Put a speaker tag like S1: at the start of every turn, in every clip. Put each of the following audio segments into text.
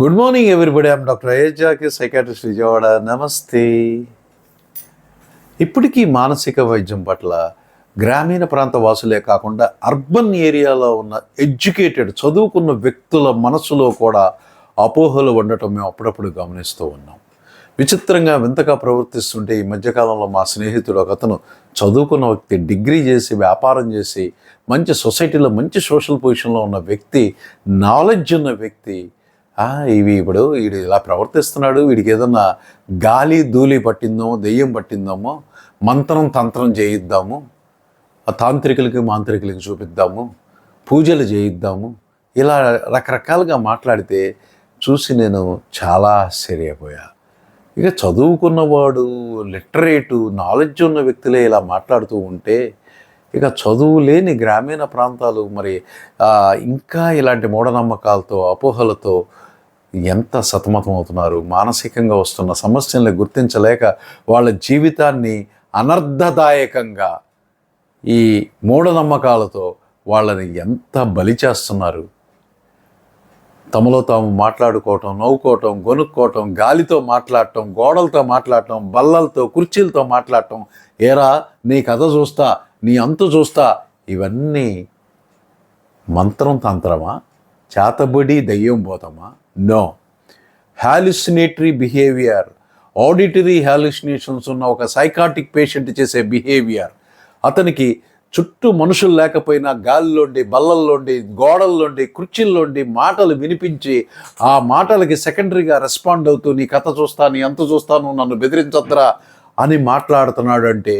S1: Good morning everybody I'm doctor అయోధ్యాకి psychiatrist Vijayawada నమస్తే ఇప్పటికీ మానసిక వైద్యం పట్ల గ్రామీణ ప్రాంత వాసులే కాకుండా అర్బన్ ఏరియాలో ఉన్న ఎడ్యుకేటెడ్ చదువుకున్న వ్యక్తుల మనసులో కూడా అపోహలు ఉండటం మేము అప్పుడప్పుడు గమనిస్తూ ఉన్నాం. విచిత్రంగా వింతగా ప్రవర్తిస్తుంటే ఈ మధ్యకాలంలో మా స్నేహితుడు ఒక అతను చదువుకున్న వ్యక్తి డిగ్రీ చేసి వ్యాపారం చేసి మంచి సొసైటీలో మంచి సోషల్ పొజిషన్లో ఉన్న వ్యక్తి నాలెడ్జ్ ఉన్న వ్యక్తి ఇవి ఇప్పుడు వీడు ఇలా ప్రవర్తిస్తున్నాడు వీడికి ఏదన్నా గాలి ధూళి పట్టిందో దెయ్యం పట్టిందామో మంత్రం తంత్రం చేయిద్దాము ఆ తాంత్రికులకి మాంత్రికులకి చూపిద్దాము పూజలు చేయిద్దాము ఇలా రకరకాలుగా మాట్లాడితే చూసి నేను చాలా ఆశ్చర్యపోయా. ఇక చదువుకున్నవాడు లిటరేటు నాలెడ్జ్ ఉన్న వ్యక్తులే ఇలా మాట్లాడుతూ ఉంటే ఇక చదువు లేని గ్రామీణ ప్రాంతాలు మరి ఇంకా ఇలాంటి మూఢనమ్మకాలతో అపోహలతో ఎంత సతమతం అవుతున్నారు? మానసికంగా వస్తున్న సమస్యల్ని గుర్తించలేక వాళ్ళ జీవితాన్ని అనర్థదాయకంగా ఈ మూఢనమ్మకాలతో వాళ్ళని ఎంత బలి చేస్తున్నారు? తమలో తాము మాట్లాడుకోవటం నవ్వుకోవటం గొనుక్కోవటం గాలితో మాట్లాడటం గోడలతో మాట్లాడటం బల్లలతో కుర్చీలతో మాట్లాడటం ఏరా నీ కథ చూస్తా నీ అంతు చూస్తా ఇవన్నీ మంత్రం తంత్రమా? చేతబడి దయ్యం పోతామా? No hallucinatory behaviour auditory hallucinations ఉన్న ఒక సైకాటిక్ పేషెంట్ చేసే బిహేవియర్ అతనికి చుట్టూ మనుషులు లేకపోయినా గాలిలోండి బల్లల్లోండి గోడల్లోండి కుర్చీల్లోండి మాటలు వినిపించి ఆ మాటలకి సెకండరీగా రెస్పాండ్ అవుతూ నీ కథ చూస్తా నీ చూస్తాను నన్ను బెదిరించొద్దురా అని మాట్లాడుతున్నాడు అంటే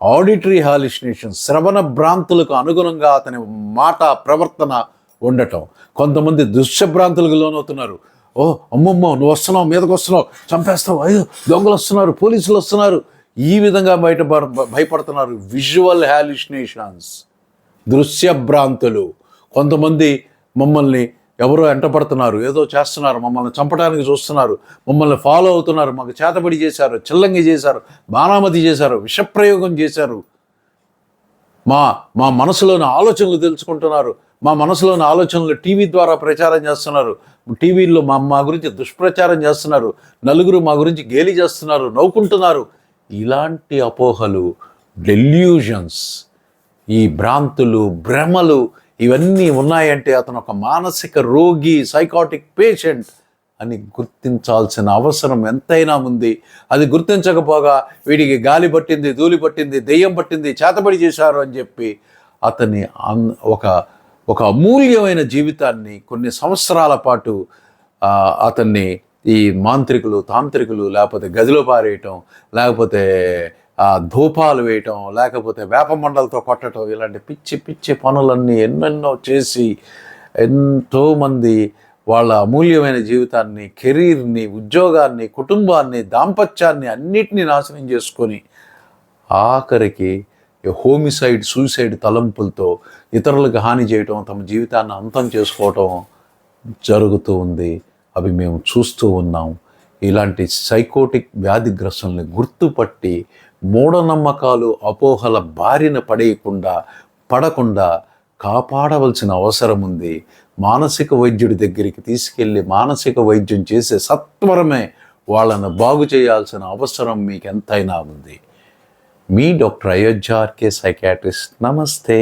S1: ఆడిటరీ హాలిసినేషన్ శ్రవణ భ్రాంతులకు అనుగుణంగా అతని మాట ప్రవర్తన ఉండటం. కొంతమంది దుశ్యభ్రాంతులకు లోనవుతున్నారు ఓ అమ్మమ్మో నువ్వు వస్తున్నావు మీదకి వస్తున్నావు చంపేస్తావు అయ్యో దొంగలు వస్తున్నారు పోలీసులు వస్తున్నారు. ఈ విధంగా బయట భయపడుతున్నారు విజువల్ హాలిసినేషన్స్ దృశ్యభ్రాంతులు. కొంతమంది మమ్మల్ని ఎవరో ఎంటపడుతున్నారు ఏదో చేస్తున్నారు మమ్మల్ని చంపడానికి చూస్తున్నారు మమ్మల్ని ఫాలో అవుతున్నారు మాకు చేతబడి చేశారు చిల్లంగి చేశారు బాణామతి చేశారు విషప్రయోగం చేశారు. మా మా మనసులోని ఆలోచనలు తెలుసుకుంటున్నారు. మా మనసులోని ఆలోచనలు టీవీ ద్వారా ప్రచారం చేస్తున్నారు. టీవీల్లో మా మా గురించి దుష్ప్రచారం చేస్తున్నారు. నలుగురు మా గురించి గేలి చేస్తున్నారు నవ్వుకుంటున్నారు. ఇలాంటి అపోహలు డెల్యూషన్స్ ఈ భ్రాంతులు భ్రమలు ఇవన్నీ ఉన్నాయంటే అతను ఒక మానసిక రోగి సైకాటిక్ పేషెంట్ అని గుర్తించాల్సిన అవసరం ఎంతైనా ఉంది. అది గుర్తించకపోగా వీడికి గాలి పట్టింది ధూళి పట్టింది దెయ్యం పట్టింది చేతబడి చేశారు అని చెప్పి అతని అన్- ఒక ఒక అమూల్యమైన జీవితాన్ని కొన్ని సంవత్సరాల పాటు అతన్ని ఈ మాంత్రికులు తాంత్రికులు లేకపోతే గదిలో పారేయటం లేకపోతే ధూపాలు వేయటం లేకపోతే వేప మండలతో కొట్టడం ఇలాంటి పిచ్చి పిచ్చి పనులన్నీ ఎన్నెన్నో చేసి ఎంతోమంది వాళ్ళ అమూల్యమైన జీవితాన్ని కెరీర్ని ఉద్యోగాన్ని కుటుంబాన్ని దాంపత్యాన్ని అన్నిటినీ నాశనం చేసుకొని ఆఖరికి హోమిసైడ్ సూసైడ్ తలంపులతో ఇతరులకు హాని చేయటం తమ జీవితాన్ని అంతం చేసుకోవటం జరుగుతూ ఉంది. అవి మేము చూస్తూ ఉన్నాం. ఇలాంటి సైకోటిక్ వ్యాధిగ్రస్తుల్ని గుర్తుపట్టి మూఢనమ్మకాలు అపోహల బారిన పడేయకుండా పడకుండా కాపాడవలసిన అవసరం ఉంది. మానసిక వైద్యుడి దగ్గరికి తీసుకెళ్ళి మానసిక వైద్యం చేసే సత్వరమే వాళ్ళను బాగు చేయాల్సిన అవసరం మీకు ఎంతైనా ఉంది. మీ డాక్టర్ అయోధ్య ఆర్కే సైకాట్రిస్ట్ నమస్తే